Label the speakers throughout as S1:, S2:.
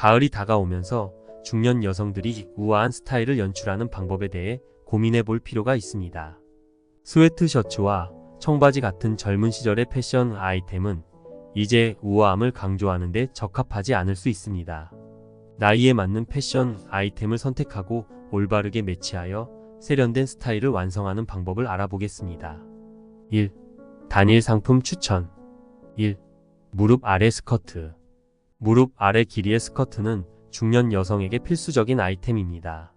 S1: 가을이 다가오면서 중년 여성들이 우아한 스타일을 연출하는 방법에 대해 고민해 볼 필요가 있습니다. 스웨트 셔츠와 청바지 같은 젊은 시절의 패션 아이템은 이제 우아함을 강조하는 데 적합하지 않을 수 있습니다. 나이에 맞는 패션 아이템을 선택하고 올바르게 매치하여 세련된 스타일을 완성하는 방법을 알아보겠습니다. 1. 단일 상품 추천 1. 무릎 아래 스커트 무릎 아래 길이의 스커트는 중년 여성에게 필수적인 아이템입니다.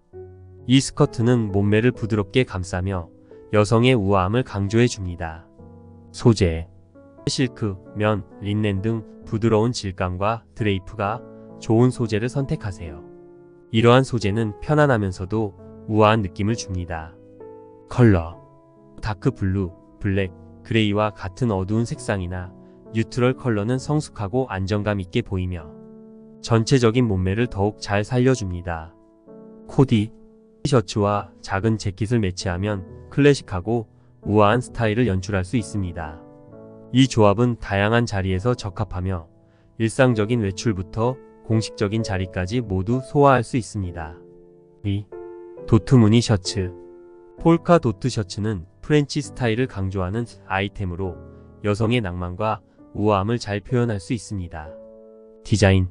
S1: 이 스커트는 몸매를 부드럽게 감싸며 여성의 우아함을 강조해 줍니다. 소재 실크, 면, 린넨 등 부드러운 질감과 드레이프가 좋은 소재를 선택하세요. 이러한 소재는 편안하면서도 우아한 느낌을 줍니다. 컬러 다크 블루, 블랙, 그레이와 같은 어두운 색상이나 뉴트럴 컬러는 성숙하고 안정감 있게 보이며 전체적인 몸매를 더욱 잘 살려줍니다. 코디 셔츠와 작은 재킷을 매치하면 클래식하고 우아한 스타일을 연출할 수 있습니다. 이 조합은 다양한 자리에서 적합하며 일상적인 외출부터 공식적인 자리까지 모두 소화할 수 있습니다. 2. 도트 무늬 셔츠 폴카 도트 셔츠는 프렌치 스타일을 강조하는 아이템으로 여성의 낭만과 우아함을 잘 표현할 수 있습니다. 디자인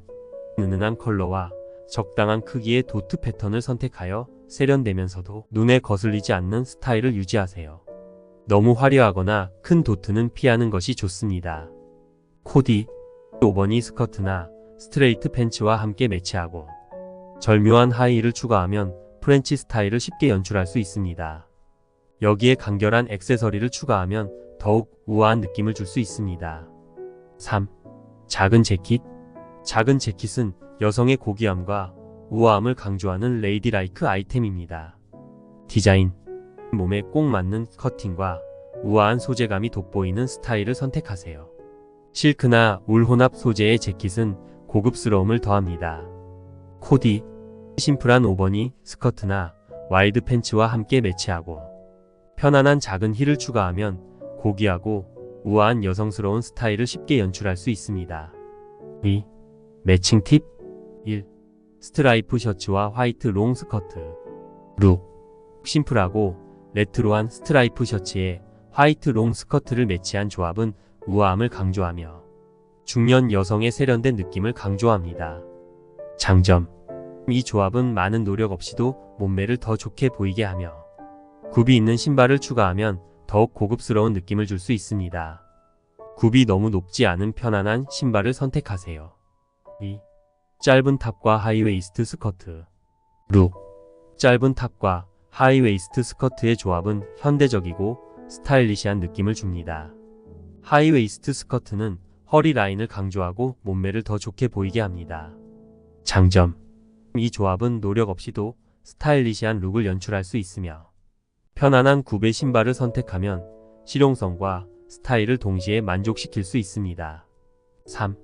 S1: 은은한 컬러와 적당한 크기의 도트 패턴을 선택하여 세련되면서도 눈에 거슬리지 않는 스타일을 유지하세요. 너무 화려하거나 큰 도트는 피하는 것이 좋습니다. 코디, 오버니 스커트나 스트레이트 팬츠와 함께 매치하고 절묘한 하이힐을 추가하면 프렌치 스타일을 쉽게 연출할 수 있습니다. 여기에 간결한 액세서리를 추가하면 더욱 우아한 느낌을 줄 수 있습니다. 3. 작은 재킷 작은 재킷은 여성의 고귀함과 우아함을 강조하는 레이디라이크 아이템입니다. 디자인 몸에 꼭 맞는 커팅과 우아한 소재감이 돋보이는 스타일을 선택하세요. 실크나 울 혼합 소재의 재킷은 고급스러움을 더합니다. 코디 심플한 오버니 스커트나 와이드 팬츠와 함께 매치하고 편안한 작은 힐을 추가하면 고귀하고 우아한 여성스러운 스타일을 쉽게 연출할 수 있습니다. 2. 매칭 팁 1. 스트라이프 셔츠와 화이트 롱 스커트 룩 심플하고 레트로한 스트라이프 셔츠에 화이트 롱 스커트를 매치한 조합은 우아함을 강조하며 중년 여성의 세련된 느낌을 강조합니다. 장점 이 조합은 많은 노력 없이도 몸매를 더 좋게 보이게 하며 굽이 있는 신발을 추가하면 더욱 고급스러운 느낌을 줄 수 있습니다. 굽이 너무 높지 않은 편안한 신발을 선택하세요. 2. 짧은 탑과 하이웨이스트 스커트 룩 짧은 탑과 하이웨이스트 스커트의 조합은 현대적이고 스타일리시한 느낌을 줍니다. 하이웨이스트 스커트는 허리 라인을 강조하고 몸매를 더 좋게 보이게 합니다. 장점 이 조합은 노력 없이도 스타일리시한 룩을 연출할 수 있으며 편안한 굽의 신발을 선택하면 실용성과 스타일을 동시에 만족시킬 수 있습니다. 3.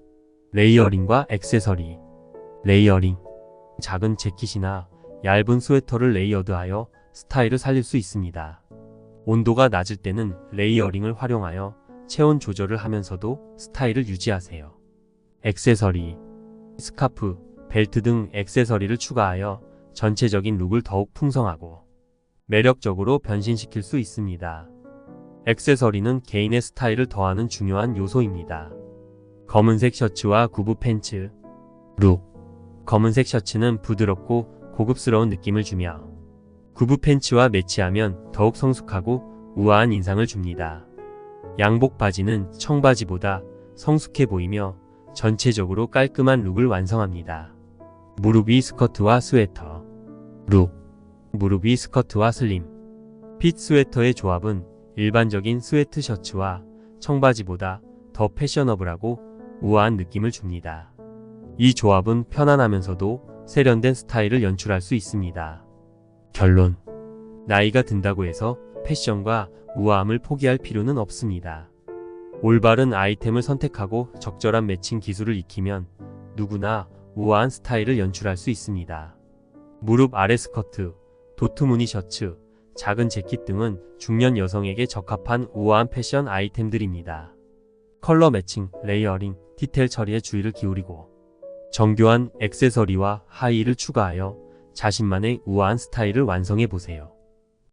S1: 레이어링과 액세서리 레이어링 작은 재킷이나 얇은 스웨터를 레이어드하여 스타일을 살릴 수 있습니다. 온도가 낮을 때는 레이어링을 활용하여 체온 조절을 하면서도 스타일을 유지하세요. 액세서리, 스카프, 벨트 등 액세서리를 추가하여 전체적인 룩을 더욱 풍성하고 매력적으로 변신시킬 수 있습니다. 액세서리는 개인의 스타일을 더하는 중요한 요소입니다. 검은색 셔츠와 구부 팬츠, 룩. 검은색 셔츠는 부드럽고 고급스러운 느낌을 주며 구부 팬츠와 매치하면 더욱 성숙하고 우아한 인상을 줍니다. 양복 바지는 청바지보다 성숙해 보이며 전체적으로 깔끔한 룩을 완성합니다. 무릎 위 스커트와 스웨터 룩 무릎 위 스커트와 슬림 핏 스웨터의 조합은 일반적인 스웨트 셔츠와 청바지보다 더 패셔너블하고 우아한 느낌을 줍니다. 이 조합은 편안하면서도 세련된 스타일을 연출할 수 있습니다. 결론 나이가 든다고 해서 패션과 우아함을 포기할 필요는 없습니다. 올바른 아이템을 선택하고 적절한 매칭 기술을 익히면 누구나 우아한 스타일을 연출할 수 있습니다. 무릎 아래 스커트, 도트 무늬 셔츠, 작은 재킷 등은 중년 여성에게 적합한 우아한 패션 아이템들입니다. 컬러 매칭, 레이어링, 디테일 처리에 주의를 기울이고 정교한 액세서리와 하의를 추가하여 자신만의 우아한 스타일을 완성해 보세요.